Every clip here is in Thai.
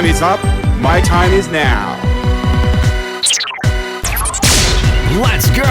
time is up. My time is now. Let's go!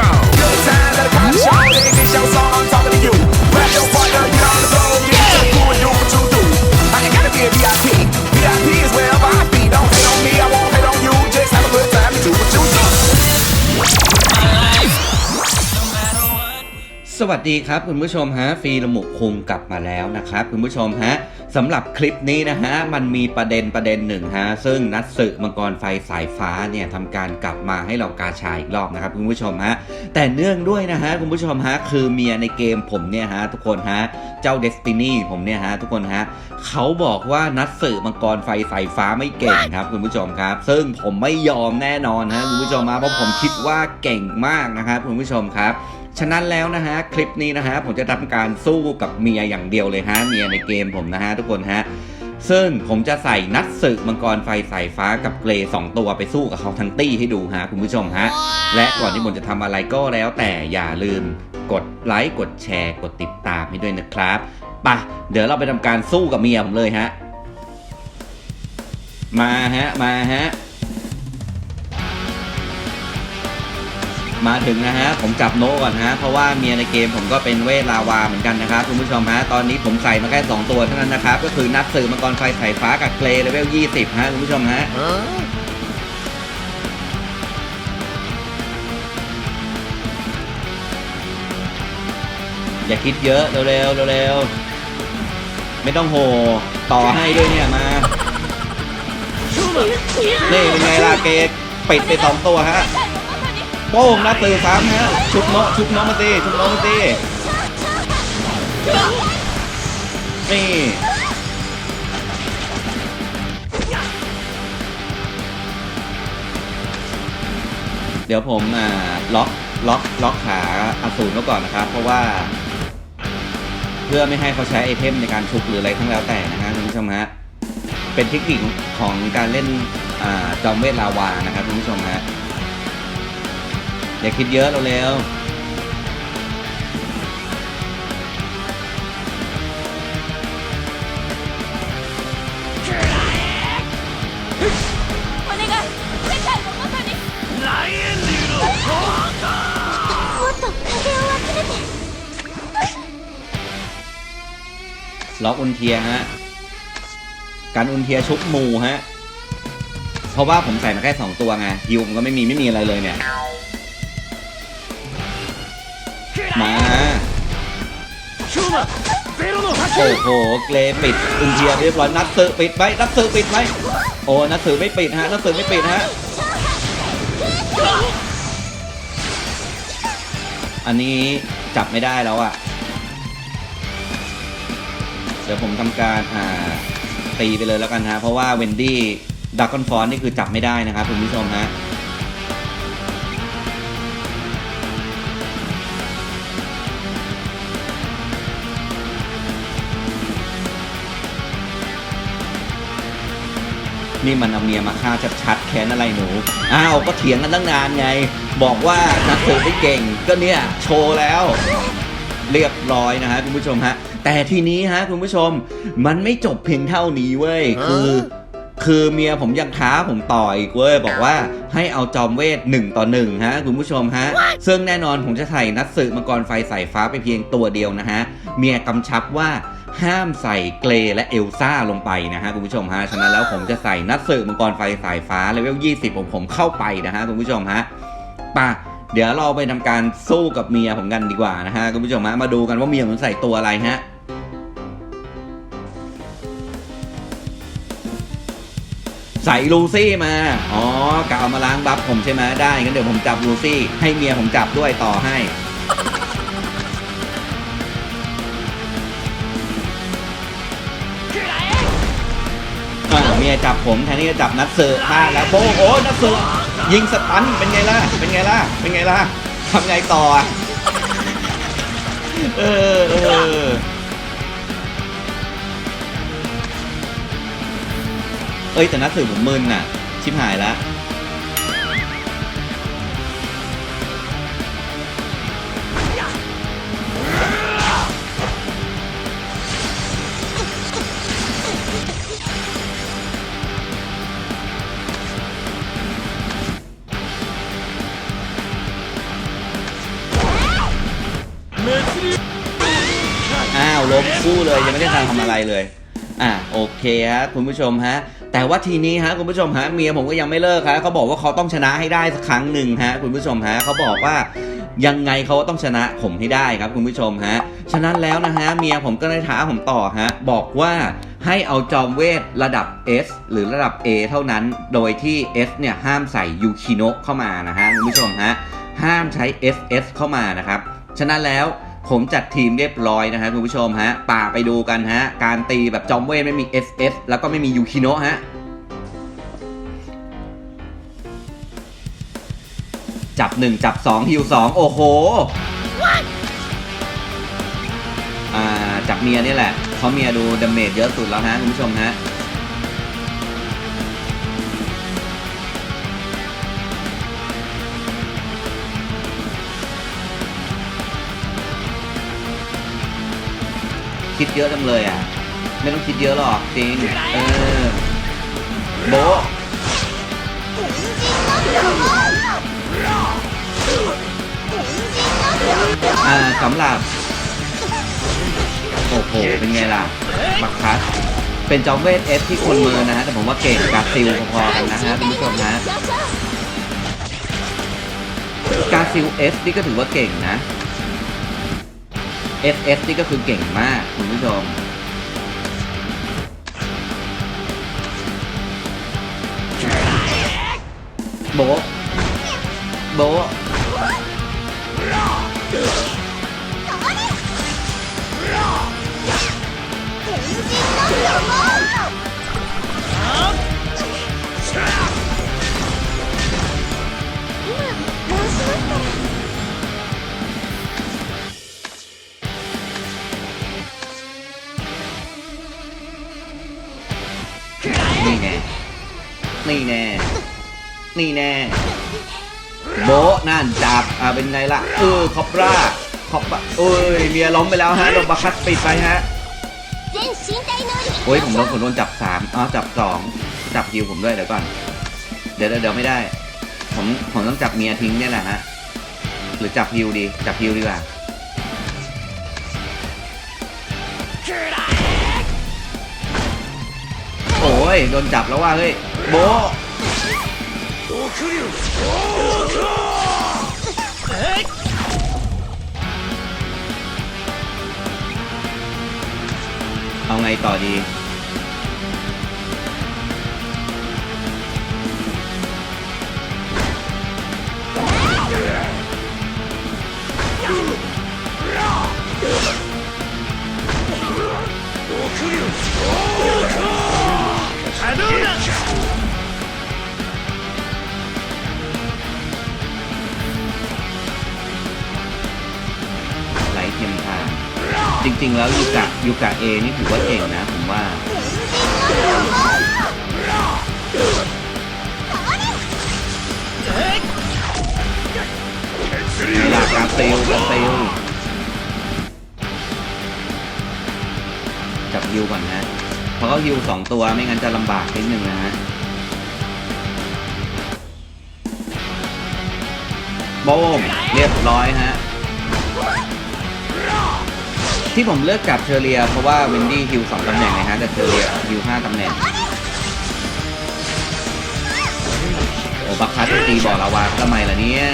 สวัสดีครับคุณผู้ชมฮะฟีระมุคุงกลับมาแล้วนะครับคุณผู้ชมฮะสำหรับคลิปนี้นะฮะมันมีประเด็นประเด็นหนึ่งฮะซึ่งนัดสึมังกรไฟสายฟ้าเนี่ยทำการกลับมาให้เรากาชาอีกรอบนะครับคุณผู้ชมฮะแต่เนื่องด้วยนะฮะคุณผู้ชมฮะคือเมียในเกมผมเนี่ยฮะทุกคนฮะเจ้าเดสตินีผมเนี่ยฮะทุกคนฮะเขาบอกว่านัดสึมังกรไฟสายฟ้าไม่เก่งครับคุณผู้ชมครับ ซึ่งผมไม่ยอมแน่นอนฮะคุณผู้ชมฮะเพราะผมคิดว่าเก่งมากนะครับคุณผู้ชมครับฉะนั้นแล้วนะฮะคลิปนี้นะฮะผมจะทำการสู้กับเมียอย่างเดียวเลยฮะเมียในเกมผมนะฮะทุกคนฮะซึ่งผมจะใส่นัดสึกมังกรไฟสายฟ้ากับเกรย์สองตัวไปสู้กับเขาทั้งตี้ให้ดูฮะคุณผู้ชมฮะ และก่อนที่ผมจะทำอะไรก็แล้วแต่อย่าลืมกดไลค์กดแชร์ กดติดตามให้ด้วยนะครับไปะเดี๋ยวเราไปทำการสู้กับเมียผมเลยฮะ มาฮะ มาฮะ มาถึงนะฮะผมจับโนก่อนฮะเพราะว่าเมียในเกมผมก็เป็นเวทลาวาเหมือนกันนะครับคุณผู้ชมฮะตอนนี้ผมใส่มาแค่2ตัวเท่านั้นนะครับก็คือนักสื่อมังกรไฟสายฟ้ากับเกรเลเวล20ฮะคุณผู้ชมฮะอย่าคิดเยอะเร็วๆเร็วๆไม่ต้องโหต่อให้ด้วยเนี่ยมานี่เป็นไงล่ะเกกปิดไปสองตัวฮะ โป้งนัดตื่นสามฮะชุบโนชุบน้องมาตีชุบน้องมาตีนี่เดี๋ยวผมอ่าล็อกล็อกล็อกขาอสูรไว้ก่อนนะครับ เพราะว่า เพื่อไม่ให้เขาใช้ไอเทมในการชุบหรืออะไรทั้งแล้วแต่นะฮะคุณผู้ชมฮะเป็นเทคนิคของการเล่นอจอมเวทลาวานะครับคุณผู้ชมฮะ อย่าคิดเยอะเราแล้วล็อกอุนเทียฮะ การอุนเทียชุบมูฮะ เพราะว่าผมใส่มาแค่ 2 ตัวไงฮิวมก็ไม่มีไม่มีอะไรเลยเนี่ย โอ้โห เกรปิดอุนเทียเรียบร้อยนัดสือปิดไว้นัดสือปิดไว้โอ้นัดสือไม่ปิดฮะนัดสือไม่ปิดฮะอันนี้จับไม่ได้แล้วอะเดี๋ยวผมทำการอ่าตีไปเลยแล้วกันฮะเพราะว่าเวนดี้ดักคอนฟอนนี่คือจับไม่ได้นะครับคุณผู้ชมฮะ นี่มันเอาเมียมาฆ่าชัดๆแค้นอะไรหนู อ้าวก็เถียงกันตั้งนานไง บอกว่านักสืบไม่เก่งก็เนี่ยโชว์แล้วเรียบร้อยนะฮะคุณผู้ชมฮะ แต่ทีนี้ฮะคุณผู้ชมมันไม่จบเพียงเท่านี้เว้ยคือ คือเมียผมยังท้าผมต่ออีกเว้ยบอกว่าให้เอาจอมเวทหนึ่งต่อหนึ่งฮะคุณผู้ชมฮะ ซึ่งแน่นอนผมจะใส่นัดสืบมังกรไฟสายฟ้าไปเพียงตัวเดียวนะฮะ เมียกำชับว่า ห้ามใส่เกรและเอลซ่าลงไปนะฮะคุณผู้ชมฮะฉะนั้นแล้วผมจะใส่นัดสืบมังกรไฟสายฟ้าเลเวล 20 ผมผมเข้าไปนะฮะคุณผู้ชมฮะป่ะเดี๋ยวเราไปทำการสู้กับเมียผมกันดีกว่านะฮะคุณผู้ชมฮะมาดูกันว่าเมียผมใส่ตัวอะไรฮะใส่ลูซี่มา อ๋อกะเอามาล้างบัฟผมใช่ไหมได้งั้นเดี๋ยวผมจับลูซี่ ให้เมียผมจับด้วยต่อให้ เมียจับผมแทนที่จะจับนัดเสือพลาแล้วโบ้โอ้นัดเสือยิงสตันเป็นไงล่ะเป็นไงล่ะเป็นไงล่ะทำไงต่ออะเออเออเอ้ยแต่นัดสือผมมึนน่ะ ชิบหายแล้ว ล้มคู่เลยยังไม่ได้ทำทำอะไรเลย อะโอเคฮะคุณผู้ชมฮะแต่ว่าทีนี้ฮะคุณผู้ชมฮะเมียผมก็ยังไม่เลิกฮะเขาบอกว่าเขาต้องชนะให้ได้สักครั้งหนึ่งฮะคุณผู้ชมฮะเขาบอกว่ายังไงเขาก็ต้องชนะผมให้ได้ครับคุณผู้ชมฮะฉะนั้นแล้วนะฮะเมียผมก็เลยท้าผมต่อฮะบอกว่าให้เอาจอมเวทระดับ S หรือระดับ A เท่านั้น โดยที่ S เนี่ยห้ามใส่ยูคิโนะเข้ามานะฮะคุณผู้ชมฮะห้ามใช้ SS เข้ามานะครับฉะนั้นแล้ว ผมจัดทีมเรียบร้อยนะฮะคุณผู้ชมฮะป่าไปดูกันฮะ การตีแบบจอมเวทไม่มี SS แล้วก็ไม่มียูคิโนะฮะ จับ 1 จับ 2 ฮิว 2 โอ้โหอ่าจับเมียนี่แหละเพราะเมียดูดาเมจเยอะสุดแล้วฮะคุณผู้ชมฮะ คิดเยอะจังเลยอะ ไม่ต้องคิดเยอะหรอกจริงเออโบอ่าสำหรับ โอ้โห เป็นไงล่ะ บักคัสเป็นจอมเวทเอฟที่คนเมือนะฮะ แต่ผมว่าเก่งกับซิลพอๆกันนะฮะคุณผู้ชมฮะกาซิลเอสนี่ก็ถือว่าเก่งนะ SS นี่ก็คือเก่งมากคุณผู้ชม โบโบะนี่ นี่แน่ นี่แน่ โบนั่นจับ อ่า เป็นไงล่ะ เออ คอปราคอปราเอ้ย เมียล้มไปแล้วฮะโดมบัคคัตปิดไปฮะ โอ้ย ผมโดนผมโดนจับสามอ๋อ จับสอง จับยิวผมด้วยเดี๋ยวก่อน เดี๋ยวเดี๋ยวไม่ได้ ผม ผมต้องจับเมียทิ้งเนี่ยแหละฮะ หรือจับยิวดี จับยิวดีกว่าโอ้ย โดนจับแล้วว่าเฮ้ย โบเอาไงต่อดี ริง ๆ แล้วยูกะยูกะเอนี่ถือว่าเก่งนะผมว่าลากาเซลกาเซลจับฮิวก่อนนะเพราะเขาฮิวสองตัวไม่งั้นจะลำบากนิดนึงนะฮะโบมเรียบร้อยฮะ ที่ผมเลือกจับเชอเรีย เพราะว่าเวนดี้ฮิวสองตำแหน่งนะฮะแต่เชอเรียฮิวห้าตำแหน่งโอ้บัคคัสตีบอกลาวาทำไมล่ะเนี่ย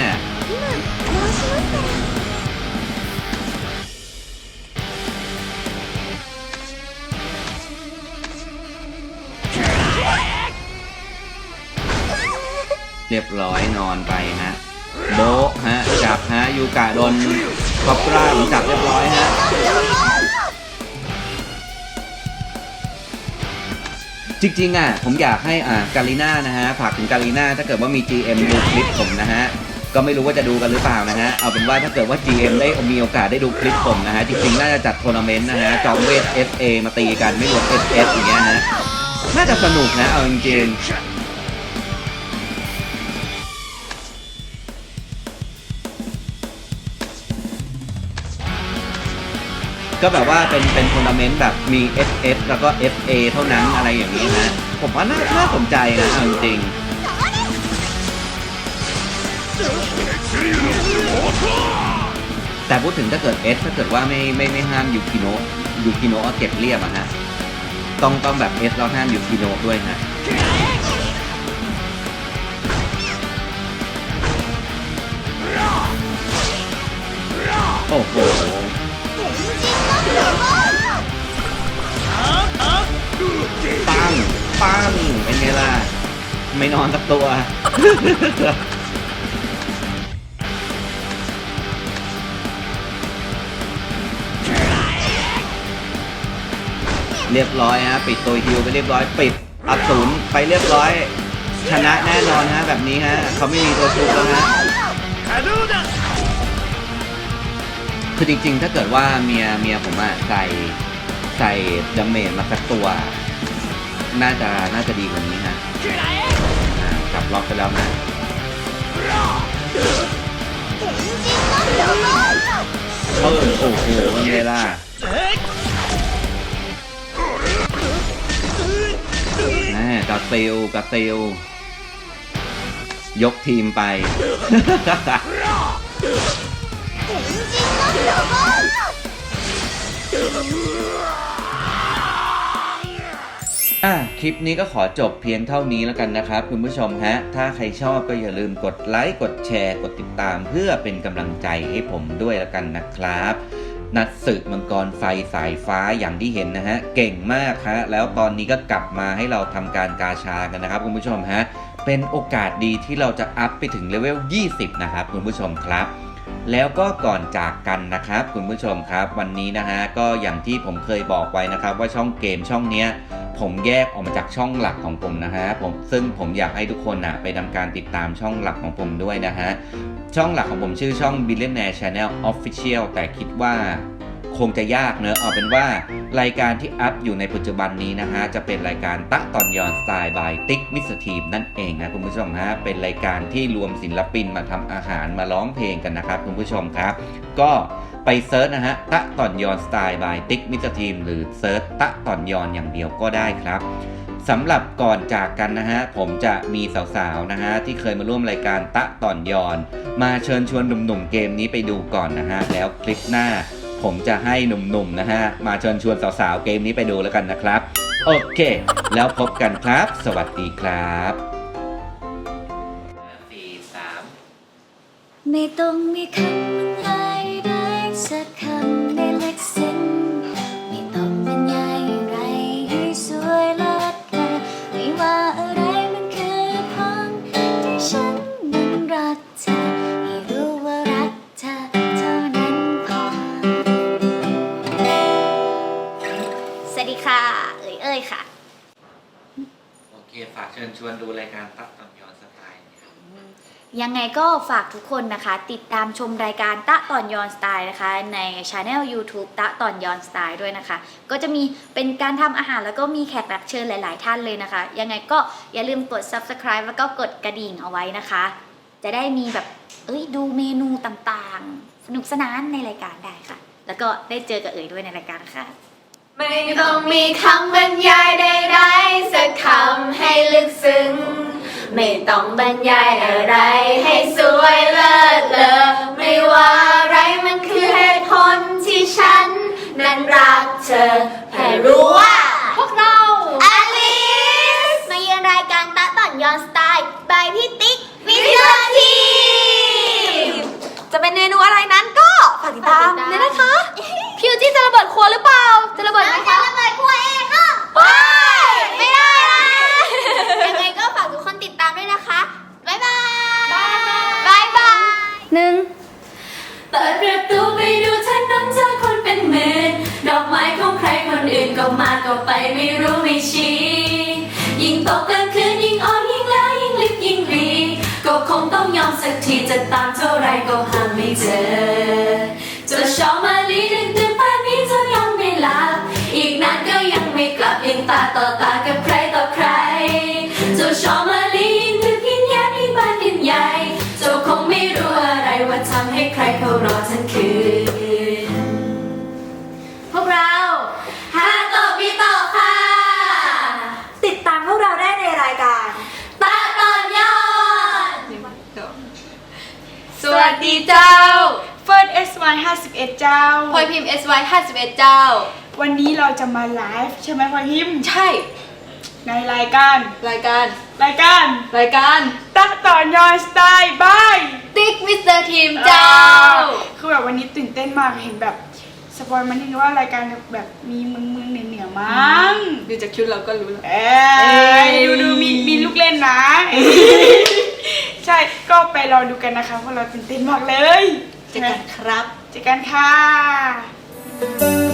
เรียบร้อยนอนไปฮะโบฮะจับฮะยูกะโดน คอปราผมจับเรียบร้อยฮะจริงๆอะผมอยากให้อ่ากาลิน่านะฮะฝากถึงกาลิน่าถ้าเกิดว่ามี GM ดูคลิปผมนะฮะก็ไม่รู้ว่าจะดูกันหรือเปล่านะฮะเอาเป็นว่าถ้าเกิดว่า GM ได้มีโอกาสได้ดูคลิปผมนะฮะจริงๆน่าจะจัดทัวร์นาเมนต์นะฮะจอมเวท FA มาตีกันไม่รวม SS อย่างเงี้ยฮะน่าจะสนุกนะเอาจริงๆ ก็แบบว่าเป็นเป็นทัวร์นาเมนต์แบบมี SF แล้วก็ FA เท่านั้นอะไรอย่างนี้นะ ผมว่าน่าน่าสนใจนะเอาจริงแต่พูดถึงถ้าเกิด S ถ้าเกิดว่าไม่ไม่ไม่ห้ามยูกิโนะยูกิโนะเก็บเรียบอะฮะต้องต้องแบบ S เราห้ามยูกิโนะด้วยนะโอ้โห ปังปังเป็นไงล่ะ ไม่นอนสักตัว เรียบร้อยฮะ ปิดตัวฮิวไปเรียบร้อย ปิดอับศูนไปเรียบร้อย ชนะแน่นอนฮะ แบบนี้ฮะ เขาไม่มีตัวสูบแล้วฮะ คือจริงๆ ถ้าเกิดว่าเมียเมียผมอะใส่ใส่ดัมเมจมาสักตัว น่าจะน่าจะดีกว่านี้ฮะอ่าจับล็อกไปแล้วนะเออโอ้โหเป็นไงล่ะแม่กาเซลกาเซลยกทีมไป อะคลิปนี้ก็ขอจบเพียงเท่านี้แล้วกันนะครับ คุณผู้ชมฮะ ถ้าใครชอบก็อย่าลืมกดไลค์ กดแชร์ กดติดตามเพื่อเป็นกำลังใจให้ผมด้วยแล้วกันนะครับ นัดศึกมังกรไฟสายฟ้าอย่างที่เห็นนะฮะ เก่งมากฮะ แล้วตอนนี้ก็กลับมาให้เราทำการกาชากันนะครับ คุณผู้ชมฮะ เป็นโอกาสดีที่เราจะอัพไปถึงเลเวล 20 นะครับ คุณผู้ชมครับ แล้วก็ก่อนจากกันนะครับ คุณผู้ชมครับวันนี้นะฮะก็อย่างที่ผมเคยบอกไว้นะครับ ว่าช่องเกมช่องเนี้ยผมแยกออกมาจากช่องหลักของผมนะฮะผมซึ่งผมอยากให้ทุกคนนะไปทำการติดตามช่องหลักของผมด้วยนะฮะช่องหลักของผมชื่อช่อง Billionaire Channel Official แต่คิดว่า คงจะยากเนอะเอาเป็นว่ารายการที่อัพอยู่ในปัจจุบันนี้นะฮะจะเป็นรายการตะตอนยอนสไตล์บายติ๊กมิสทีมนั่นเองนะคุณผู้ชมฮะเป็นรายการที่รวมศิลปินมาทำอาหารมาร้องเพลงกันนะครับคุณผู้ชมครับ ก็ไปเซิร์ชนะฮะตะตอนยอนสไตล์บายติ๊กมิสทีมหรือเซิร์ชตะตอนยอนอย่างเดียวก็ได้ครับสำหรับก่อนจากกันนะฮะ ผมจะมีสาวๆนะฮะ ที่เคยมาร่วมรายการตะตอนยอน มาเชิญชวนหนุ่มๆเกมนี้ไปดูก่อนนะฮะ แล้วคลิปหน้า ผมจะให้หนุ่มๆนะฮะ มาเชิญชวนสาวๆเกมนี้ไปดูแล้วกันนะครับ โอเค แล้วพบกันครับ สวัสดีครับสี่สามไม่ต้องมีคำ ยังไงก็ฝากทุกคนนะคะ ติดตามชมรายการตะตอนยอนสไตล์นะคะ ในช anel YouTube ตะตอนยอนสไตล์ด้วยนะคะ ก็จะมีเป็นการทำอาหารแล้วก็มีแขกรับเชิญหลาย ๆ ท่านเลยนะคะ ยังไงก็อย่าลืมกด subscribe แล้วก็กดกระดิ่งเอาไว้นะคะ จะได้มีแบบเอ้ยดูเมนูต่าง ๆ สนุกสนานในรายการได้ค่ะ แล้วก็ได้เจอกับเอ๋ยด้วยในรายการค่ะ ไม่ต้องมีคำบรรยายใดๆสักคำให้ลึกซึ้ง ไม่ต้องบรรยายอะไรให้สวยเลยเลอไม่ว่าอะไรมันคือเหตุผลที่ฉัน นั้นรักเธอแค่รู้ว่า พวกเราอลิส มาเยือนรายการตะตอนยอนสไตล์บายพี่ติ๊ก วิทยาทีจะเป็นเมนูอะไรนั้นก็ฝากติดตามเลยนะคะ พิวจี้จะระเบิดครัวหรือเปล่า จะระเบิดไหมคะ ระเบิดครัวเองค่ะ ว้ายไม่ได้นะ ยังไงก็ฝากทุกคนติดตามด้วยนะคะ บ๊ายบาย บายบาย หนึ่ง เปิดประตูไปดูฉันนเจอคนเป็นหมื่นดอกไม้ของใครคนอื่นก็มาก็ไปไม่รู้ไม่ชี้ยิ่งตกกลางคืนยิ่งอ่อนยิ่งแล้วยิ่งลึกยิ่งรีก็คงต้องยอมสักทีจะตามเท่าไรก็หาไม่เจอจะชอบมา ลอยพิมพ์ SY 51เจ้า วันนี้เราจะมาไลฟ์ใช่ไหมพลอยพิมพ์ใช่ ในรายการ รายการ รายการรายการตะต่อนยอนสไตล์บายติ๊กมิสเตอร์ทีมเจ้า คือแบบวันนี้ตื่นเต้นมากเห็นแบบสปอยมันนึงว่ารายการแบบมีมึงมึงเหนือเหนือๆมั้งดูจากชุดเราก็รู้แล้ว เอ้ยดูดูมีมีลูกเล่นนะ ใช่ก็ไปรอดูกันนะคะเพราะเราตื่นเต้นมากเลย เจอกันครับเจอกันค่ะ